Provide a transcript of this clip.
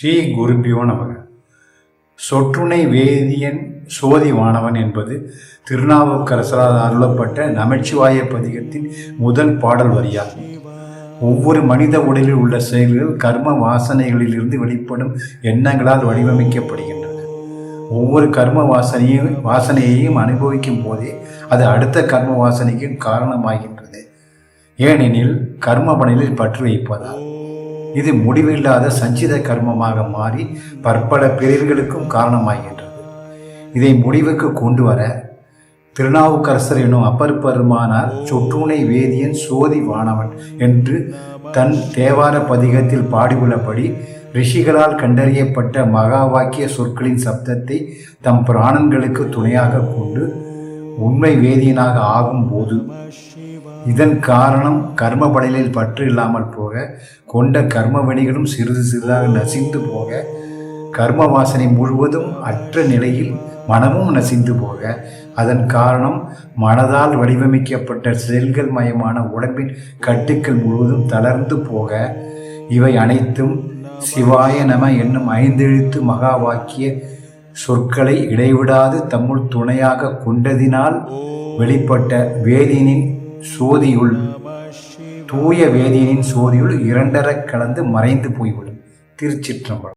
ஸ்ரீ குருபியோ நமக. சொற்றுணை வேதியன் சோதிவானவன் என்பது திருநாவுக்கரசரால் அருளப்பட்ட நமச்சிவாய பதிகத்தின் முதல் பாடல் வரியாகும். ஒவ்வொரு மனித உடலில் உள்ள செயல்கள் கர்ம வாசனைகளிலிருந்து வெளிப்படும் எண்ணங்களால் வடிவமைக்கப்படுகின்றன. ஒவ்வொரு கர்ம வாசனையும் வாசனையையும் அனுபவிக்கும் போதே அது அடுத்த கர்ம வாசனைக்கு காரணமாகின்றது. ஏனெனில் கர்ம பணியில் பற்று வைப்பதால். இது முடிவில்லாத சஞ்சித கர்மமாக மாறி பற்பல பிரிவுகளுக்கும் காரணமாகின்றது. இதை முடிவுக்கு கொண்டு வர திருநாவுக்கரசர் எனும் அப்பர் பெருமானார் சொற்றுணை வேதியன் சோதி வானவன் என்று தன் தேவார பதிகத்தில் பாடியுள்ளபடி ரிஷிகளால் கண்டறியப்பட்ட மகா வாக்கிய சொற்களின் சப்தத்தை தம் பிராணங்களுக்கு துணையாக கொண்டு உண்மை வேதியனாக ஆகும்போது இதன் காரணம் கர்ம படலில் பற்று இல்லாமல் போக கொண்ட கர்மவணிகளும் சிறிது சிறிதாக நசிந்து போக கர்ம வாசனை முழுவதும் அற்ற நிலையில் மனமும் நசிந்து போக அதன் காரணம் மனதால் வடிவமைக்கப்பட்ட செல்கள் மயமான உடம்பின் கட்டுக்கள் முழுவதும் தளர்ந்து போக இவை அனைத்தும் சிவாய நம என்னும் ஐந்தெழுத்து மகா வாக்கிய சொற்களை இடைவிடாது தம்முள் துணையாக கொண்டதினால் வெளிப்பட்ட வேதியனின் சோதியுள் தூய வேதியனின் சோதியுள் இரண்டரக் கலந்து மறைந்து போய்விடும். திருச்சிற்றம்பலம்.